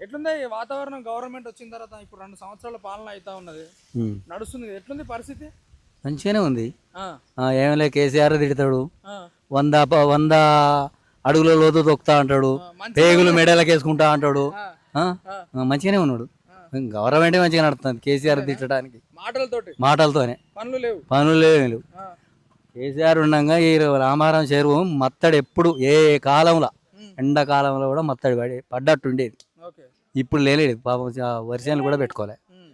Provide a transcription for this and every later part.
ఎట్లుంది? వాతావరణం గవర్నమెంట్ వచ్చిన తర్వాత ఇప్పుడు రెండు సంవత్సరాల పాలన అవుతా ఉన్నది. నడుస్తుంది. ఎట్లుంది పరిస్థితి? మంచిగానే ఉంది. ఆ, ఆ, ఏం లే కేసీఆర్ తిడతాడు. వంద వంద అడుగుల లోతు తొక్కుతా అంటాడు. పేగులు మెడలకు వేసుకుంటా అంటాడు. మంచిగానే ఉన్నాడు. గవర్నమెంట్ మంచిగా నడుస్తుంది కేసీఆర్ తిట్టడానికి. మాటలతోటి. మాటలతోనే. పనులు లేవు. పనులు లేవు కేసీఆర్ ఉండగా ఈ రామారాం చెరువు మత్తడి ఎప్పుడు ఏ కాలంలో ఎండాకాలంలో కూడా మత్తడి పడి పడ్డట్టు ఉండేది ఓకే ఇప్పుడు లేలేదు పాపం వర్షాలు కూడా పెట్టుకోలే. ఉమ్.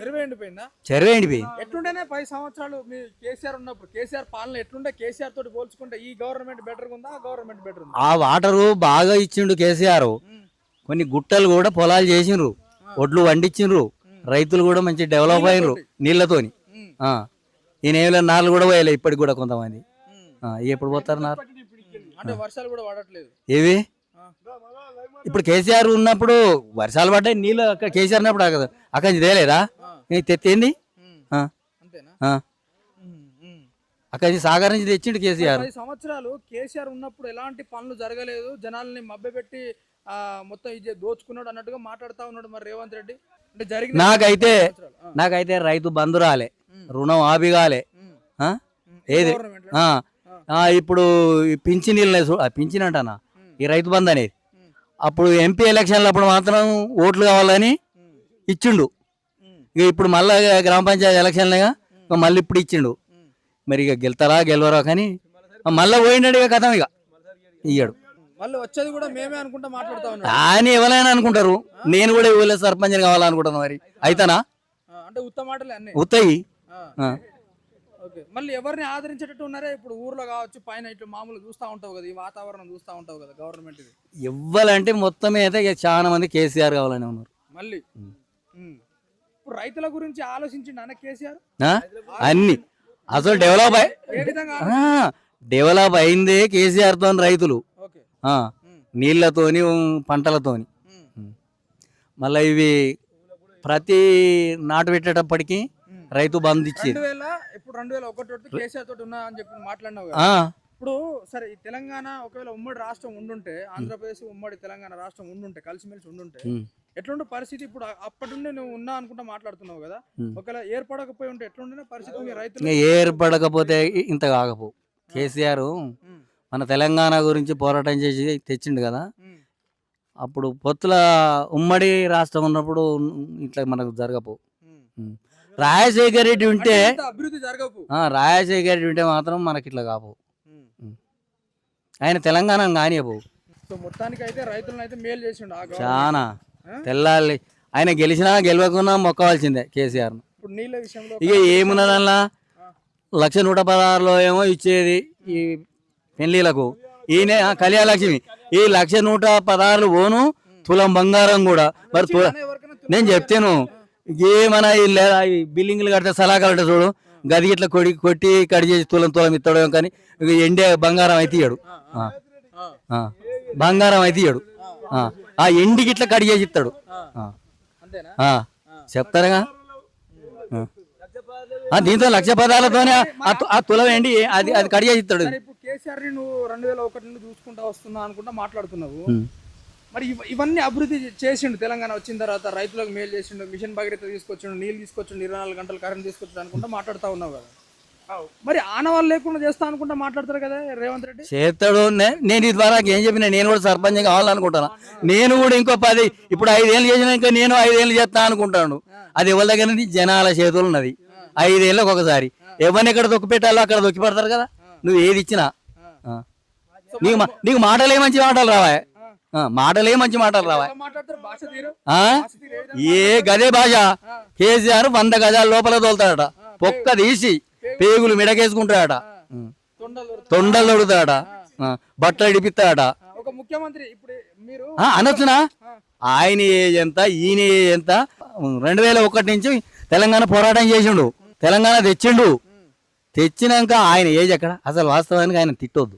చెరువు ఎండిపోయిందా? చెరువు ఎండిపోయింది. ఎట్లుంటేనే పది సంవత్సరాలు మీ కేసీఆర్ ఉన్నప్పుడు? కేసీఆర్ పాలన కేసీఆర్ తోటి పోల్చుకుంటే ఈ గవర్నమెంట్ బెటర్ ఉందా? ఆ గవర్నమెంట్ బెటర్ ఉందా? ఆ వాటరు బాగా ఇచ్చిండు కేసీఆర్. కొన్ని గుట్టలు కూడా పొలాలు చేసిండ్రు. ఒడ్లు వండించిండ్రు. రైతులు కూడా మంచి డెవలప్ అయినరు ఆ. ఈ నేల నార్లు కూడా పోయలే ఇప్పటికి కూడా కొంతమంది. ఎప్పుడు పోతారు నారు అంటే వర్షాలు కూడా పడట్లేదు. ఏవి? ఇప్పుడు కేసీఆర్ ఉన్నప్పుడు వర్షాలు పడ్డాయి నీళ్ళు అక్కడ కేసీఆర్ ఉన్నప్పుడు అక్కడ అక్కడి నుంచి తేలేదా? తెత్తేంది. అక్కడి నుంచి సాగర్ నుంచి తెచ్చిండు కేసీఆర్. సంవత్సరాలు కేసీఆర్ ఉన్నప్పుడు ఎలాంటి పనులు జరగలేదు. జనాల్ని మభ్యపెట్టి మొత్తం ఇది దోచుకున్నాడు అన్నట్టుగా మాట్లాడుతా ఉన్నాడు మరి రేవంత్ రెడ్డి. అంటే జరిగిన నాకైతే నాకైతే రైతు బంధు రాలే. రుణం ఆబి కాలే ఉమ్, ఆ? ఉమ్. ఏది? ఇప్పుడు పింఛనీళ్ళు పింఛన్ అంటానా? ఈ రైతు బంధు అనేది. అప్పుడు ఎంపీ ఎలక్షన్లు అప్పుడు మాత్రం ఓట్లు కావాలని ఇచ్చిండు. ఇక ఇప్పుడు మళ్ళా గ్రామ పంచాయతీ ఎలక్షన్లుగా మళ్ళీ ఇప్పుడు ఇచ్చిండు. మరి ఇక గెలుతారా గెలవరా కానీ మళ్ళీ పోయినాడు ఇక కథం ఇక. ఇయ్యాడు. మళ్ళీ వచ్చేది కూడా మేమే అనుకుంటా మాట్లాడుతా ఉన్నాడు అని ఎవరైనా అనుకుంటారు. నేను కూడా ఊళ్ళో సర్పంచ్ కావాలనుకుంటాను మరి. అయితేనా? అంటే మాటలే ఉత్తయి. ఓకే. మళ్ళీ ఎవరిని ఆదరించేటట్టు ఉన్నారే? ఇప్పుడు ఊర్లో కావచ్చు పైన ఇట్లా మామూలు చూస్తూ ఉంటావు కదా ఈ వాతావరణం చూస్తూ ఉంటావు కదా గవర్నమెంట్ ఇది. ఇవ్వాలంటే మొత్తం అయితే ఇక చాలా మంది కేసీఆర్ కావాలని ఉన్నారు. మళ్ళీ? ఉమ్. ఇప్పుడు రైతుల గురించి ఆలోచించిండు అన్న కేసీఆర్. ఆ? అన్ని. అసలు డెవలప్ అయి ఏ విధంగా ఆ, డెవలప్ అయిందే కేసీఆర్ తోని రైతులు. ఓకే. ఆ, ఉమ్, నీళ్ళతోని ఉమ్, పంటలతోని. ఉమ్, మళ్ళీ ఇవి ప్రతి నాటు పెట్టేటప్పటికి. రైతు బంధు ఇచ్చేది. రెండు వేల ఇప్పుడు రెండు వేల ఒకటి కేసీఆర్ తోటి ఉన్నా అని చెప్పి మాట్లాడినావు ఇప్పుడు సరే ఈ తెలంగాణ ఒకవేళ ఉమ్మడి రాష్ట్రం ఉండుంటే ఆంధ్రప్రదేశ్ ఉమ్మడి తెలంగాణ రాష్ట్రం ఉండుంటే కలిసిమెలిసి ఉండుంటే. ఎట్లుండే పరిస్థితి ఇప్పుడు? అప్పటి నుండి నువ్వు ఉన్నా అనుకుంటా మాట్లాడుతున్నావు కదా. ఒకవేళ ఏర్పడకపోయి ఉంటే ఎట్లుండే పరిస్థితి? రైతులు ఏర్పడకపోతే ఇంత కాకపో. కేసీఆర్ మన తెలంగాణ గురించి పోరాటం చేసి తెచ్చిండు కదా. అప్పుడు పొత్తుల ఉమ్మడి రాష్ట్రం ఉన్నప్పుడు ఇట్లా మనకు జరగపో. రాజశేఖర్ రెడ్డి ఉంటే అభివృద్ధి జరగపు ఆ, రాజశేఖర్ రెడ్డి ఉంటే మాత్రం మనకి ఇట్లా కాపు. ఆయన తెలంగాణ కానియబో. సో మొత్తానికి అయితే రైతులను అయితే మేలు చేసిండు ఆ గవర్నమెంట్. చాలా? తెల్లాలి ఆయన గెలిచినా గెలవకున్నా మొక్కవలసిందే కేసీఆర్ ఇప్పుడు నీళ్ళ విషయంలో ఇక ఏమున్నదల్లా? లక్ష నూట పదహారులో ఏమో ఇచ్చేది ఈ పెళ్ళిలకు ఈయన ఆ, కళ్యాణ లక్ష్మి ఈ లక్ష నూట పదహారులు పోను తులం బంగారం కూడా. మరి ఎవరికైనా నేను చెప్తాను. ఏమన్నా ఈ లే- ఈ బిల్డింగ్లు కడితే సలాకాలు అంటే చూడు. గది ఇట్లా కొడి కొట్టి కడి చేసి తులం తులం ఇస్తాడు కానీ ఎండే బంగారం అయితే ఇయ్యడు. బంగారం అయితే ఇయ్యడు. ఆ. ఎండికి ఇట్లా కడి చేసి ఇస్తాడు. చెప్తారుగా? దీంతో లక్ష పదాలతోనే ఆ తులం ఎండి అది అది కడి చేసి ఇస్తాడు కేసీఆర్ నువ్వు రెండు వేల ఒకటి నుండి చూసుకుంటా వస్తున్నా అనుకుంటా మాట్లాడుతున్నావు. మరి ఇవ- ఇవన్నీ అభివృద్ధి చేసిండు తెలంగాణ వచ్చిన తర్వాత రైతులకు మేలు చేసిండు మిషన్ భగీరథ తీసుకొచ్చిండు నీళ్ళు తీసుకొచ్చిండు ఇరవై నాలుగు గంటలు కరెంట్ తీసుకొచ్చిండు అనుకుంటా మాట్లాడుతా ఉన్నావు కదా. మరి ఆనవాళ్ళు లేకుండా చేస్తా అనుకుంటా మాట్లాడతారు కదా రేవంత్ రెడ్డి? చేస్తాడు నేను ఇది ద్వారా ఏం చెప్పిన నేను కూడా సర్పంచ్ కావాలనుకుంటాను. నేను కూడా ఇంకో పది ఇప్పుడు ఐదేళ్ళు చేసినాక నేను ఐదేళ్ళు చేస్తా అనుకుంటాను. అది ఎవరి దగ్గర నుంచి? జనాల చేతులు ఉన్నది. ఐదేళ్ళకి ఒకసారి. ఎవరిని ఎక్కడ దొక్కి పెట్టాలో అక్కడ దొక్కి పెడతారు కదా. నువ్వు ఏది ఇచ్చినా. నీకు మా- నీకు మాటలే మంచి మాటలు రావా ఆ, మాటలే మంచి మాటలు రావా. ఏ గదే భాష? కేసీఆర్ వంద గజాల లోపల తోలుతాడట. పొక్క తీసి పేగులు. మిడకేసుకుంటాడట. తొండలు ఆ, బట్టలు ఇడిపిస్తాడట. అనొచ్చునా? ఆయన ఏజ్ ఎంత ఈయన ఏజ్ ఎంత? రెండు వేల ఒకటి నుంచి తెలంగాణ పోరాటం చేసిండు. తెలంగాణ తెచ్చిండు. తెచ్చినాక ఆయన ఏజ్ ఎక్కడ? అసలు వాస్తవానికి ఆయన తిట్టొద్దు.